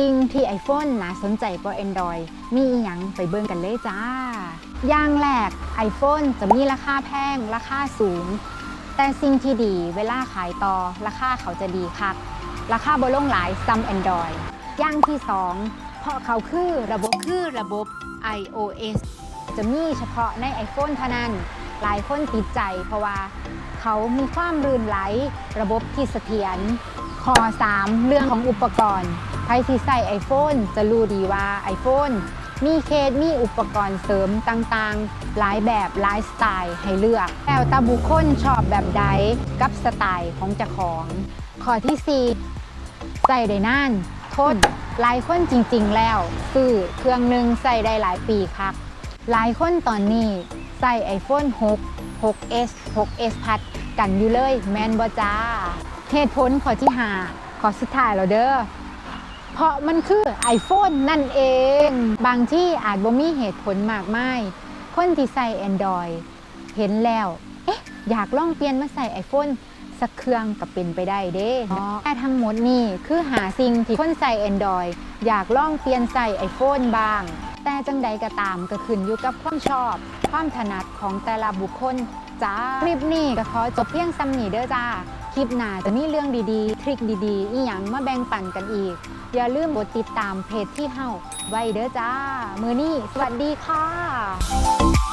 สิ่งที่ iPhone น่าสนใจกว่า Android มีอีหยังไปเบิ่งกันเลยจ้า อย่างแรก iPhone จะมีราคาแพง ราคาสูง แต่สิ่งที่ดีเวลาขายต่อ ราคาเขาจะดีคัก ราคาบ่ลงหลายซ้ำ Android อย่างที่ 2 เพราะเขาคือระบบคือระบบ iOS จะมีเฉพาะใน iPhone เท่านั้น หลายคนติดใจเพราะว่าเขามีความรื่นไหล ระบบที่เสถียรข้อ3เรื่องของอุปกรณ์ ใครที่ใส่ iPhone จะรู้ดีว่า iPhone มีเคสมีอุปกรณ์เสริมต่างๆ หลายแบบหลายสไตล์ให้เลือกแล้วแต่บุคคลชอบแบบใดกับสไตล์ของเจ้าของ ข้อที่ 4 ใส่ได้นานทนหลายคนจริงๆ แล้วซื้อเครื่องหนึ่งใส่ได้หลายปีครับ หลายคนตอนนี้ใส่ iPhone 6 6s 6s พัดกันอยู่เลยแมนบอจ้าเหตุผลข้อที่ 5 ข้อสุดท้ายแล้วเด้อ เพราะมันคือ iPhone นั่นเอง บางที่อาจบ่มีเหตุผลมากมายคนที่ใส่ Android เห็นแล้ว เอ๊ะ อยากลองเปลี่ยนมาใส่ iPhone สักเครื่องก็เป็นไปได้เด้แต่ทั้งหมดนี่คือหาสิ่งที่คนใส่ Android อยากลองเปลี่ยนใส่ iPhone บ้าง แต่จังใดก็ตามก็ขึ้นอยู่กับความชอบ ความถนัดของแต่ละบุคคลจ้า คลิปนี้ก็ขอจบเพียงซ้ำนี้เด้อจ้า คลิปหน้าจะมีเรื่องดีๆ ทริคดีๆ อีหยังมาแบ่งปันกันอีก อย่าลืมกดติดตามเพจที่เฮาไว้เด้อจ้า มือนี้สวัสดีค่ะ